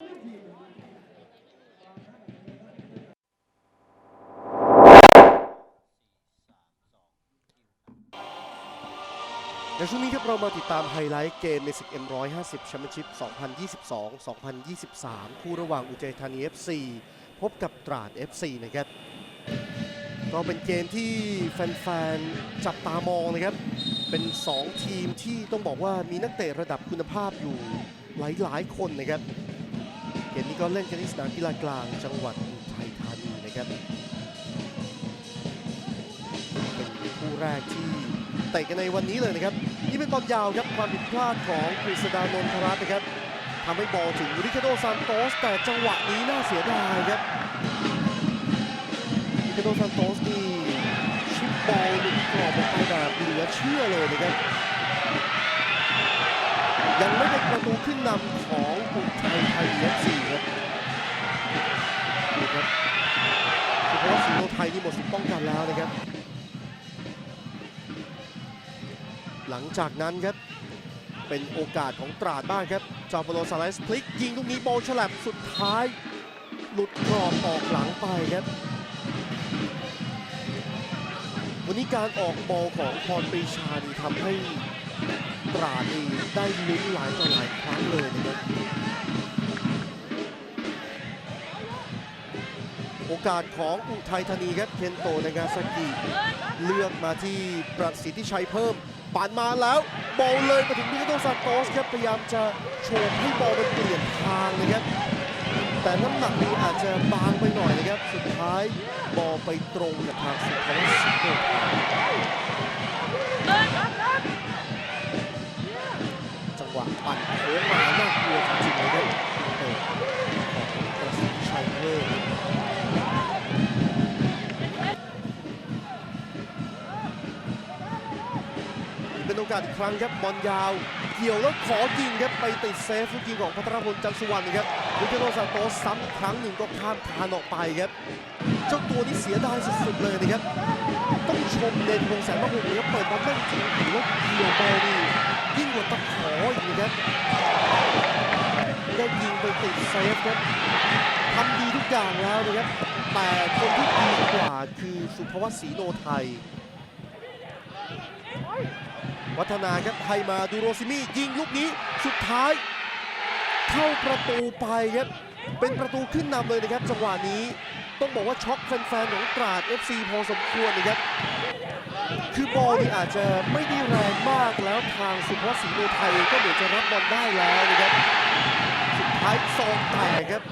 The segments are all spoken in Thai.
ในช่วงนี้ครับเรามาติดตามไฮไลท์เกมในศึก M150 แชมเปี้ยนชิพ 2022-2023 คู่ระหว่างอุทัยธานี FC พบกับตราด FC นะครับ ก็เป็นเกมที่แฟนๆ จับตามองนะครับ เป็น 2 ทีมที่ต้องบอกว่ามีนักเตะระดับคุณภาพอยู่หลายๆ คนนะครับ้ก็เล่นกันที่สนามกีฬากลางจังหวัดอุทัยธานีนะครับ เป็นคู่แรกที่เตะกันในวันนี้เลยนะครับ นี่เป็นบอลยาวครับความผิดพลาดของกฤษดานนทรัตน์นะครับทำให้บอลถึงริคาโดซานโตส แต่จังหวะนี้น่าเสียดายครับริคาโดซานโตสนี่ชิปบอลหลุดกรอบออกไปแบบเหลือเชื่อเลยนะครับยังไม่เป็นประตูขึ้นนำของอุทัย ป้องกันแล้วนะครับ หลังจากนั้นครับ เป็นโอกาสของตราดบ้างครับจอปโลซาเลสพลิกยิงตรงนี้โบฉลับสุดท้าย หลุดกรอบออกหลังไปครับ วันนี้การออกบอลของพรปรีชานี่ทำให้ตราดีได้ลุ้นหลายต่อหลายครั้งเลยนะครับ อกาสของอุทัยธานีครับเคนโตนางาซากิเลือกมาที่ประสิทธิชัยเพิ่มปานมาแล้วบอลเลยมาถึงมิโตซานโตสครับพยายามจะโฉบให้บอลมันเปลี่ยนทางนะครับ แต่น้ำหนักนี้อาจจะบางไปหน่อยนะครับ สุดท้ายบอลไปตรงกับทางสุภวัชสิโจังหวะปั่นโค้งมาน่ากลัวจริง เป็นโอกาสอีกครั้งครับบอลยาว เกี่ยวแล้วขอยิงครับไปติดเซฟลูกยิงของพัทรพลจันสุวรรณนะครับวิคโตซานโตซ้ำอีกครั้งหนึ่งก็ข้ามคานออกไปครับเจ้าตัวนี้เสียดายสุดๆเลยนะครับต้องชมเดนพงแสนมะฮุงเลยครับเปิดบอลได้จริงแล้วเกี่ยวบอลนี่ยิ่งกว่าตะขออีกนะครับได้ยิงไปติดเซฟครับทำดีทุกอย่างแล้วนะครับแต่คนที่ดีกว่าคือสุภวัชศรีโนไทย วัฒนาครับให้มาดูโรซิมี่ยิงลูกนี้สุดท้ายเข้าประตูไปครับเป็นประตูขึ้นนำเลยนะครับ จังหวะนี้ต้องบอกว่าช็อกแฟนๆของตราด FC พอสมควรนะครับ คือบอลนี่อาจจะไม่ได้แรงมากแล้วทางสุภวัศีโนไทยก็เหมือนจะรับบอลได้แล้วนะครับ สุดท้ายซองแตกครับ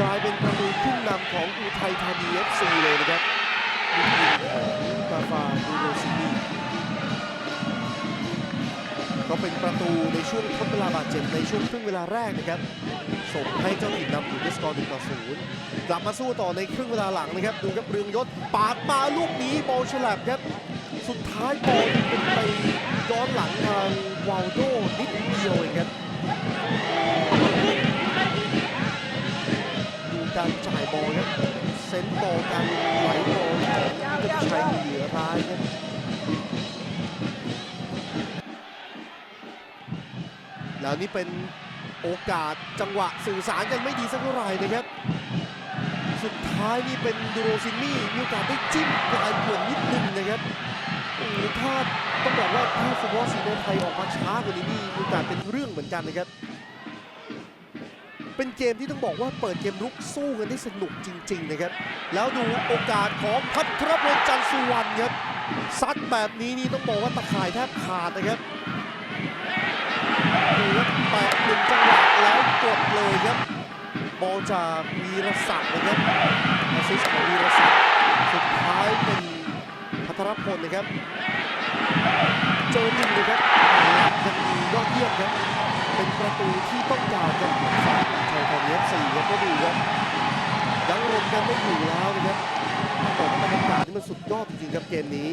กลายเป็นประตูขึ้นนำของอุทัยธานี FC เลยนะครับลูกยิงของกาฟาดูโรซิมี ก็เป็นประตูในช่วงทดเวลาบาดเจ็บในช่วงครึ่งเวลาแรกนะครับส่งให้เจ้าถิ่นนำอยู่ด้วยสกอร์1ต่อ0กลับมาสู้ต่อในครึ่งเวลาหลังนะครับดูครับเรืองยศปาดมาลูกนี้บอลฉลับครับ สุดท้ายบอลเป็นไปย้อนหลังทางวาลโดนิดเดียวเองครับดูการจ่ายบอลครับเซนส์บอลการไหลบอลของเจ้าชัยเหลือร้ายครับ แล้วนี่เป็นโอกาสจังหวะสื่อสารกันไม่ดีสักเท่าไหร่นะครับ สุดท้ายนี่เป็นดูโรซิมี่มีโอกาสได้จิ้มปลายเปลือกนิดนึงนะครับถ้าต้องบอกว่าถ้าฟุตบอลสีโนไทยออกมาช้ากว่านี้นี่มีโอกาสเป็นเรื่องเหมือนกันนะครับ เป็นเกมที่ต้องบอกว่าเปิดเกมรุกสู้กันได้สนุกจริง ๆ นะครับ แล้วดูโอกาสของพัทรพลจันทร์สุวรรณครับซัดแบบนี้นี่ต้องบอกว่าตะข่ายแทบขาดนะครับ แตะหนึ่งจังหวะแล้วกดเลยครับบอลจากวีรศักดิ์นะครับแอสซิสของวีรศักดิ์สุดท้ายเป็นพัทรพลนะครับ เจอหนึ่งเลยครับยังมียอดเยี่ยมครับ เป็นประตูที่ต้องการกันฝั่งไทยทางเอฟซีครับก็ดูครับยังรวมกันไม่อยู่แล้วนะครับ กาบรรยากาศนี่มันสุดยอดจริงๆครับเกมนี้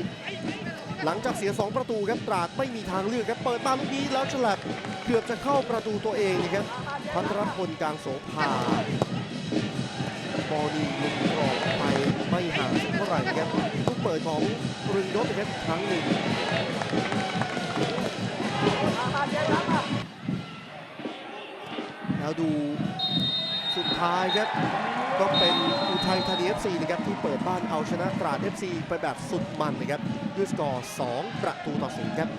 หลังจากเสีย 2 ประตูครับตราดไม่มีทางเลือกครับเปิดมาลูกนี้แล้วฉลับเกือบจะเข้าประตูตัวเองนะครับพัทรพลกลางโสภาบอลดีลุกกรอบไปไม่ห่างเท่าไหร่ครับลูกเปิดของรึงยศนะครับอีกครั้งหนึ่งแล้วดู สุดท้ายครับก็เป็นอุทัยธานี FC นะครับที่เปิดบ้านเอาชนะตราด FC ไปแบบสุดมันนะครับด้วยสกอร์ 2 ประตูต่อ0ครับ